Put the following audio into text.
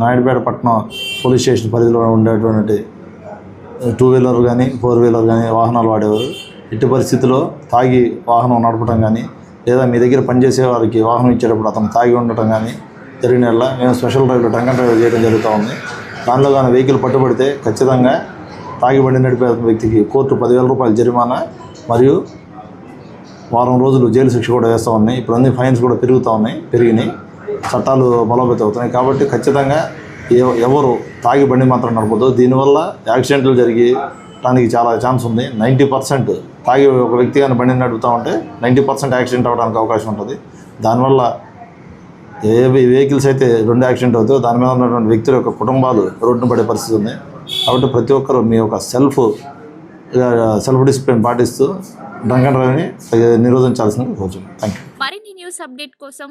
నాయుడుపేట పట్టణం police station పరిధిలో ఉండేటువంటి టూ వీలర్ కానీ ఫోర్ వీలర్ కానీ వాహనాలు వాడేవారు. ఎట్టి పరిస్థితిలో తాగి వాహనం నడపడం కానీ లేదా మీ దగ్గర పనిచేసే వారికి వాహనం ఇచ్చేటప్పుడు అతను తాగి ఉండటం కానీ జరిగిన వల్ల మేము స్పెషల్ డ్రైవర్ టంకన్ డ్రైవ్ చేయడం జరుగుతూ ఉంది. దానిలో కానీ వెహికల్ పట్టుబడితే ఖచ్చితంగా తాగి బండి నడిపే వ్యక్తికి కోర్టు పదివేల రూపాయల జరిమానా మరియు వారం రోజులు జైలు శిక్ష కూడా వేస్తూ ఉన్నాయి. ఇప్పుడు అన్ని ఫైన్స్ కూడా పెరుగుతూ ఉన్నాయి పెరిగినాయి. చట్టాలు బలోపేతం అవుతున్నాయి కాబట్టి ఖచ్చితంగా ఎవరు తాగి బండి మాత్రం నడపదు దీనివల్ల యాక్సిడెంట్లు జరిగి దానికి చాలా ఛాన్స్ ఉంది. నైంటీ పర్సెంట్ తాగి ఒక వ్యక్తి కానీ బండి నడుపుతూ ఉంటే నైంటీ పర్సెంట్ యాక్సిడెంట్ అవ్వడానికి అవకాశం ఉంటుంది. దానివల్ల ఏ వెహికల్స్ అయితే రెండు యాక్సిడెంట్ అవుతాయో దాని మీద ఉన్నటువంటి వ్యక్తుల యొక్క కుటుంబాలు రోడ్డున పడే పరిస్థితి ఉంది. కాబట్టి ప్రతి ఒక్కరు మీ యొక్క సెల్ఫ్ సెల్ఫ్ డిసిప్లిన్ పాటిస్తూ డ్రంక్ అండ్ డ్రైవ్ని నిరోధించాల్సింది కోరుచున్నాను. థ్యాంక్ యూ మరిన్ని న్యూస్ అప్డేట్ కోసం